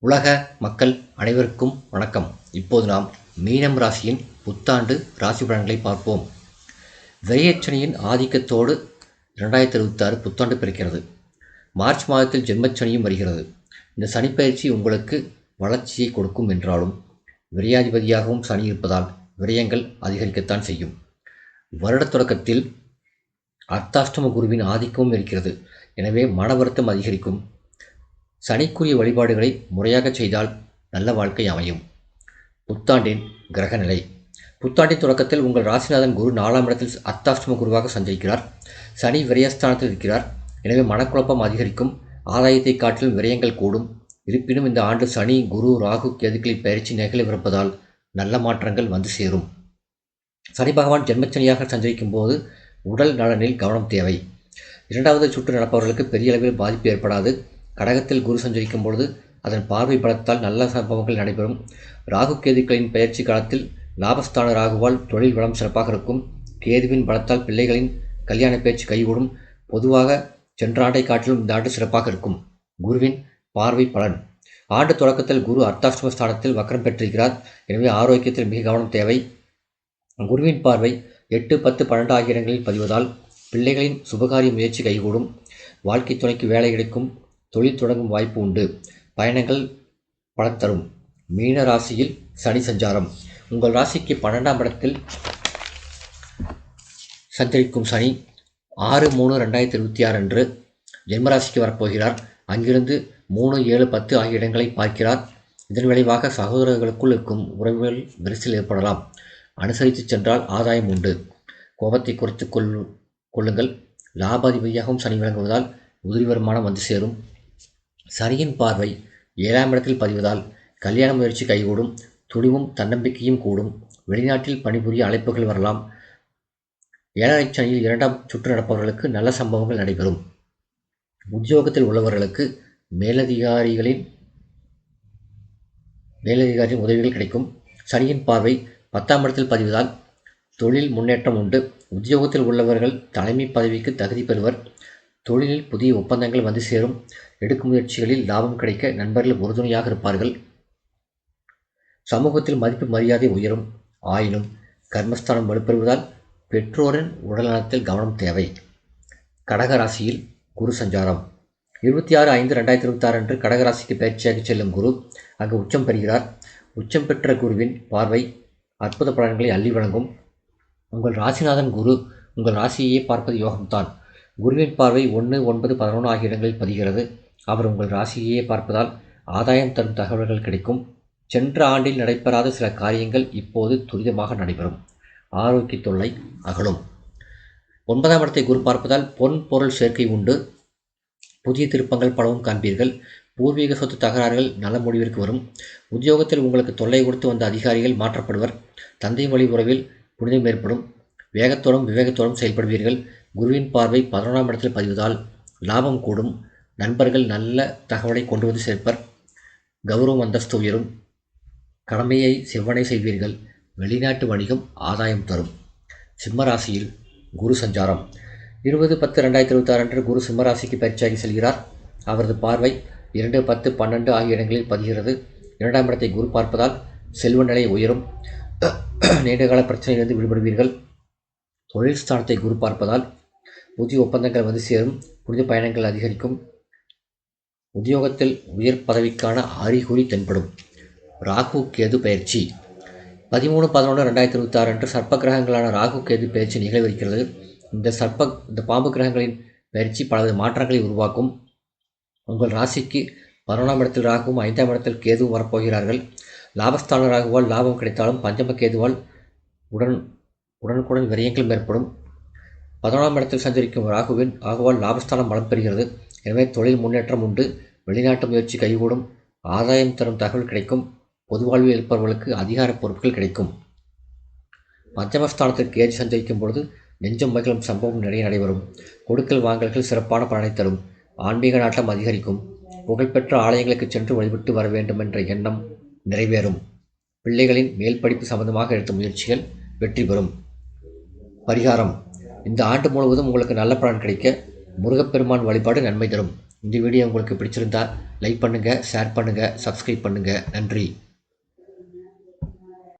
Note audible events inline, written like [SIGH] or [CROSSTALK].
உலக மக்கள் அனைவருக்கும் வணக்கம். இப்போது நாம் மீனம் ராசியின் புத்தாண்டு ராசி பலன்களை பார்ப்போம். விரையச்சனியின் ஆதிக்கத்தோடு இரண்டாயிரத்தி இருபத்தாறு புத்தாண்டு பிறக்கிறது. மார்ச் மாதத்தில் ஜென்மச்சனியும் வருகிறது. இந்த சனிப்பயிற்சி உங்களுக்கு வளர்ச்சியை கொடுக்கும் என்றாலும் விரையாதிபதியாகவும் சனி இருப்பதால் விரயங்கள் அதிகரிக்கத்தான் செய்யும். வருட தொடக்கத்தில் அர்த்தாஷ்டம குருவின் ஆதிக்கமும் இருக்கிறது. எனவே மன வருத்தம் அதிகரிக்கும். சனிக்குரிய வழிபாடுகளை முறையாக செய்தால் நல்ல வாழ்க்கை அமையும். புத்தாண்டின் கிரகநிலை. புத்தாண்டின் தொடக்கத்தில் உங்கள் ராசிநாதன் குரு நாலாம் இடத்தில் அத்தாஷ்டம குருவாக சஞ்சரிக்கிறார். சனி விரயஸ்தானத்தில் இருக்கிறார். எனவே மனக்குழப்பம் அதிகரிக்கும். ஆதாயத்தை காட்டிலும் விரயங்கள் கூடும். இருப்பினும் இந்த ஆண்டு சனி குரு ராகு கேதுக்களின் பயிற்சி நிகழவிருப்பதால் நல்ல மாற்றங்கள் வந்து சேரும். சனி பகவான் ஜென்மச்சனியாக சஞ்சரிக்கும் போது உடல் நலனில் கவனம் தேவை. இரண்டாவது சுற்று நடப்பவர்களுக்கு பெரிய அளவில் பாதிப்பு ஏற்படாது. கடகத்தில் குரு சஞ்சரிக்கும் பொழுது அதன் பார்வை பலத்தால் நல்ல சம்பவங்கள் நடைபெறும். ராகு கேதுக்களின் பயிற்சி காலத்தில் லாபஸ்தான ராகுவால் தொழில் வளம் சிறப்பாக இருக்கும். கேதுவின் பலத்தால் பிள்ளைகளின் கல்யாண பேச்சு கைகூடும். பொதுவாக சென்ற ஆண்டை காட்டிலும் இந்த ஆண்டு சிறப்பாக இருக்கும். குருவின் பார்வை பலன். ஆண்டு தொடக்கத்தில் குரு அர்த்தாஷ்டம ஸ்தானத்தில் வக்கரம் பெற்றிருக்கிறார். எனவே ஆரோக்கியத்தில் மிக கவனம் தேவை. குருவின் பார்வை எட்டு பத்து பன்னெண்டு ஆகிய இடங்களில் பதிவதால் பிள்ளைகளின் சுபகாரிய முயற்சி கைகூடும். வாழ்க்கை துணைக்கு வேலை கிடைக்கும் தொழில் தொடங்கும் வாய்ப்பு உண்டு. பயணங்கள் பல தரும். மீன ராசியில் சனி சஞ்சாரம். உங்கள் ராசிக்கு பன்னெண்டாம் இடத்தில் சஞ்சரிக்கும் சனி ஆறு மூணு ரெண்டாயிரத்தி இருபத்தி ஆறு அன்று ஜென்மராசிக்கு வரப்போகிறார். அங்கிருந்து மூணு ஏழு பத்து ஆகிய இடங்களை பார்க்கிறார். இதன் விளைவாக சகோதரர்களுக்குள் இருக்கும் உறவுகள் விரிசல் ஏற்படலாம். அனுசரித்து சென்றால் ஆதாயம் உண்டு. கோபத்தை குறைத்து கொள் கொள்ளுங்கள். லாபாதிபதியாகவும் சனி விளங்குவதால் உதிரி வருமானம் வந்து சேரும். சனியின் பார்வை ஏழாம் இடத்தில் பதிவதால் கல்யாண முயற்சி கைகூடும் துணிவும் தன்னம்பிக்கையும் கூடும். வெளிநாட்டில் பணிபுரிய அழைப்புகள் வரலாம். ஏழரை சனியில் இரண்டாம் சுற்று நடப்பவர்களுக்கு நல்ல சம்பவங்கள் நடைபெறும். உத்தியோகத்தில் உள்ளவர்களுக்கு மேலதிகாரிகளின் மேலதிகாரியின் உதவிகள் கிடைக்கும். சனியின் பார்வை பத்தாம் இடத்தில் பதிவதால் தொழில் முன்னேற்றம் உண்டு. உத்தியோகத்தில் உள்ளவர்கள் தலைமை பதவிக்கு தகுதி பெறுவர். தொழிலில் புதிய ஒப்பந்தங்கள் வந்து சேரும். எடுக்கும் முயற்சிகளில் லாபம் கிடைக்க நண்பர்கள் உறுதுணையாக இருப்பார்கள். சமூகத்தில் மதிப்பு மரியாதை உயரும். ஆயினும் கர்மஸ்தானம் வலுப்பெறுவதால் பெற்றோரின் உடல்நலத்தில் கவனம் தேவை. கடகராசியில் குரு சஞ்சாரம். இருபத்தி ஆறு ஐந்து ரெண்டாயிரத்தி இருபத்தாறு அன்று கடகராசிக்கு பயிற்சியாக செல்லும் குரு அங்கு உச்சம் பெறுகிறார். உச்சம் பெற்ற குருவின் பார்வை அற்புத பலன்களை அள்ளி வழங்கும். உங்கள் ராசிநாதன் குரு உங்கள் ராசியையே பார்ப்பது யோகம்தான். குருவின் பார்வை ஒன்று ஒன்பது பதினொன்று ஆகிய இடங்களில் பதிகிறது. அவர் உங்கள் ராசியையே பார்ப்பதால் ஆதாயம் தரும் தகவல்கள் கிடைக்கும். சென்ற ஆண்டில் நடைபெறாத சில காரியங்கள் இப்போது துரிதமாக நடைபெறும். ஆரோக்கிய தொல்லை அகலும். ஒன்பதாம் இடத்தை குரு பார்ப்பதால் பொன் பொருள் சேர்க்கை உண்டு. புதிய திருப்பங்கள் பலவும் காண்பீர்கள். பூர்வீக சொத்து தகராறுகள் நல்ல முடிவிற்கு வரும். உத்தியோகத்தில் உங்களுக்கு தொல்லை கொடுத்து வந்த அதிகாரிகள் மாற்றப்படுவர். தந்தை வழி உறவில் புனிதம் ஏற்படும். வேகத்தோடும் விவேகத்தோடும் செயல்படுவீர்கள். குருவின் பார்வை பதினொன்றாம் இடத்தில் பதிவதால் லாபம் கூடும். நண்பர்கள் நல்ல தகவலை கொண்டு வந்து சேர்ப்பர். கௌரவம் அந்தஸ்து உயரும். கடமையை செவ்வனை செய்வீர்கள். வெளிநாட்டு வணிகம் ஆதாயம் தரும். சிம்மராசியில் குரு சஞ்சாரம். இருபது பத்து ரெண்டாயிரத்தி இருபத்தாறு அன்று குரு சிம்மராசிக்கு பயிற்சியாகி செல்கிறார். அவரது பார்வை இரண்டு பத்து பன்னெண்டு ஆகிய இடங்களில் பதிகிறது. இரண்டாம் இடத்தை குரு பார்ப்பதால் செல்வ நிலை உயரும். [CLEARS THROAT] நீண்டகால பிரச்சனையிலிருந்து விடுபடுவீர்கள். தொழில் ஸ்தானத்தை குரு பார்ப்பதால் புதிய ஒப்பந்தங்கள் வந்து சேரும். புனித பயணங்கள் அதிகரிக்கும். உத்தியோகத்தில் உயர் பதவிக்கான அறிகுறி தென்படும். ராகு கேது பயிற்சி. பதிமூணு பதினொன்று ரெண்டாயிரத்தி இருபத்தாறு அன்று சர்ப்ப கிரகங்களான ராகு கேது பயிற்சி நிகழ்விருக்கிறது இந்த சர்ப்ப இந்த பாம்பு கிரகங்களின் பயிற்சி பலவித மாற்றங்களை உருவாக்கும். உங்கள் ராசிக்கு பதினொன்றாம் இடத்தில் ராகுவும் ஐந்தாம் இடத்தில் கேதுவும் வரப்போகிறார்கள். லாபஸ்தான ராகுவால் லாபம் கிடைத்தாலும் பஞ்சம கேதுவால் உடன் உடனுக்குடன் விரயங்களும் ஏற்படும். பதினோராம் இடத்தில் சஞ்சரிக்கும் ராகுவின் ராகுவால் லாபஸ்தானம் பலம் பெறுகிறது. எனவே தொழில் முன்னேற்றம் உண்டு. வெளிநாட்டு முயற்சி கைகூடும். ஆதாயம் தரும் தகவல் கிடைக்கும். பொது வாழ்வில் இருப்பவர்களுக்கு அதிகார பொருட்கள் கிடைக்கும். மத்தியமஸ்தானத்திற்கு கேஜி சஞ்சரிக்கும் பொழுது நெஞ்சம் மகிழும் சம்பவம் நிறைய நடைபெறும். கொடுக்கல் வாங்கல்கள் சிறப்பான பலனை தரும். ஆன்மீக நாட்டம் அதிகரிக்கும். புகழ்பெற்ற ஆலயங்களுக்கு சென்று வழிபட்டு வர வேண்டும் என்ற எண்ணம் நிறைவேறும். பிள்ளைகளின் மேல் படிப்பு சம்பந்தமாக எடுத்த முயற்சிகள் வெற்றி பெறும். பரிகாரம். இந்த ஆண்டு முழுவதும் உங்களுக்கு நல்ல பலன் கிடைக்க முருகப்பெருமான் வழிபாடு நன்மை தரும். இந்த வீடியோ உங்களுக்கு பிடிச்சிருந்தா லைக் பண்ணுங்கள் ஷேர் பண்ணுங்கள் சப்ஸ்கிரைப் பண்ணுங்கள் நன்றி.